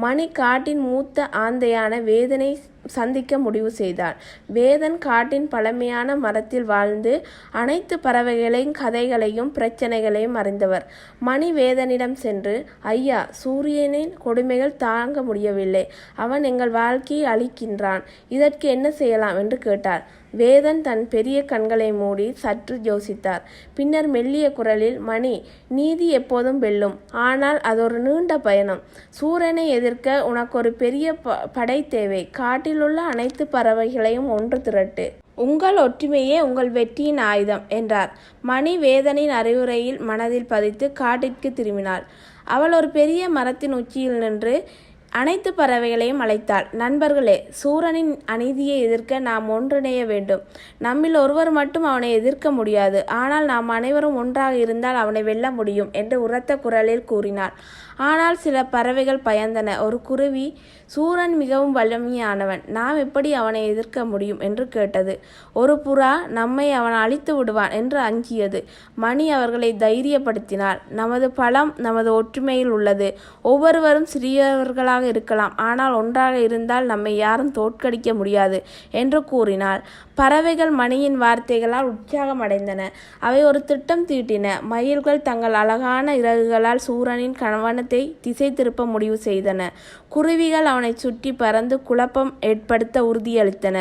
மணி காட்டின் மூத்த ஆந்தையான வேதனை சந்திக்க முடிவு செய்தான் வேதன் காட்டின் பழமையான மரத்தில் வாழ்ந்து அனைத்து பறவைகளையும் கதைகளையும் பிரச்சனைகளையும் அறிந்தவர். மணி வேதனிடம் சென்று ஐயா சூரியனின் கொடுமைகள் தாங்க முடியவில்லை. அவன் எங்கள் வாழ்க்கையை அழிக்கின்றான். இதற்கு என்ன செய்யலாம்? என்று கேட்டார். வேதன் தன் பெரிய கண்களை மூடி சற்று யோசித்தார். பின்னர் மெல்லிய குரலில் மணி நீதி எப்போதும் வெல்லும். ஆனால் அது ஒரு நீண்ட பயணம். சூரனை எதிர்க்க உனக்கு ஒரு பெரிய ப- படை தேவை. காட்டிலுள்ள அனைத்து பறவைகளையும் ஒன்று திரட்டு. உங்கள் ஒற்றுமையே உங்கள் வெற்றியின் ஆயுதம் என்றார். மணி வேதனின் அறிவுரையில் மனதில் பதித்து காட்டிற்கு திரும்பினாள். அவள் ஒரு பெரிய மரத்தின் உச்சியில் நின்று அனைத்து பறவைகளையும் அழைத்தாள். நண்பர்களே சூரனின் அநீதியை எதிர்க்க நாம் ஒன்றிணைய வேண்டும். நம்மில் ஒருவர் மட்டும் அவனை எதிர்க்க முடியாது. ஆனால் நாம் அனைவரும் ஒன்றாக இருந்தால் அவனை வெல்ல முடியும் என்று உரத்த குரலில் கூறினாள். ஆனால் சில பறவைகள் பயந்தன. ஒரு குருவி சூரன் மிகவும் வலிமையானவன். நாம் எப்படி அவனை எதிர்க்க முடியும்? என்று கேட்டது. ஒரு புறா நம்மை அவன் அழித்து விடுவான் என்று அஞ்சியது. மணி அவர்களை தைரியப்படுத்தினார் நமது பலம் நமது ஒற்றுமையில் உள்ளது. ஒவ்வொருவரும் சிறியவர்களாக இருக்கலாம். ஆனால் ஒன்றாக இருந்தால் நம்மை யாரும் தோற்கடிக்க முடியாது என்று கூறினாள். பறவைகள் மணியின் வார்த்தைகளால் உற்சாகம் அடைந்தன அவை ஒரு திட்டம் தீட்டின. மயில்கள் தங்கள் அழகான இறகுகளால் சூரனின் கவனத்தை திசை திருப்ப முடிவு செய்தன. குருவிகள் அவனை சுற்றி பறந்து குழப்பம் ஏற்படுத்த உறுதியளித்தன.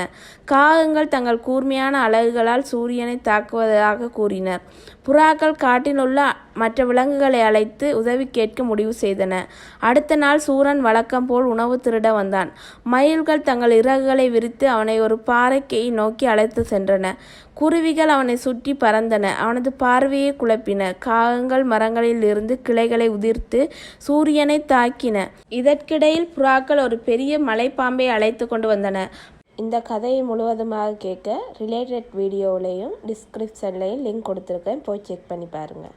காகங்கள் தங்கள் கூர்மையான அலகுகளால் சூரியனை தாக்குவதாக கூறினர். புறாக்கள் காட்டில் உள்ள மற்ற விலங்குகளை அழைத்து உதவி கேட்க முடிவு செய்தன. அடுத்த நாள் சூரன் வழக்கம் போல் உணவு திருட வந்தான். மயில்கள் தங்கள் இறகுகளை விரித்து அவனை ஒரு பாறைக்கையை நோக்கி அழைத்து சென்றன. குருவிகள் அவனை சுற்றி பறந்தன. அவனது பார்வையை குழப்பின. காகங்கள் மரங்களில் இருந்து கிளைகளை உதிர்த்து சூரியனை தாக்கின. இதற்கிடையில் புறாக்கள் ஒரு பெரிய மலைப்பாம்பை அழைத்து கொண்டு வந்தன. இந்த கதையை முழுவதுமாக கேட்க ரிலேட்டட் வீடியோவிலையும் டிஸ்கிரிப்ஷன்லையும் லிங்க் கொடுத்துருக்கேன். போய் செக் பண்ணி பாருங்கள்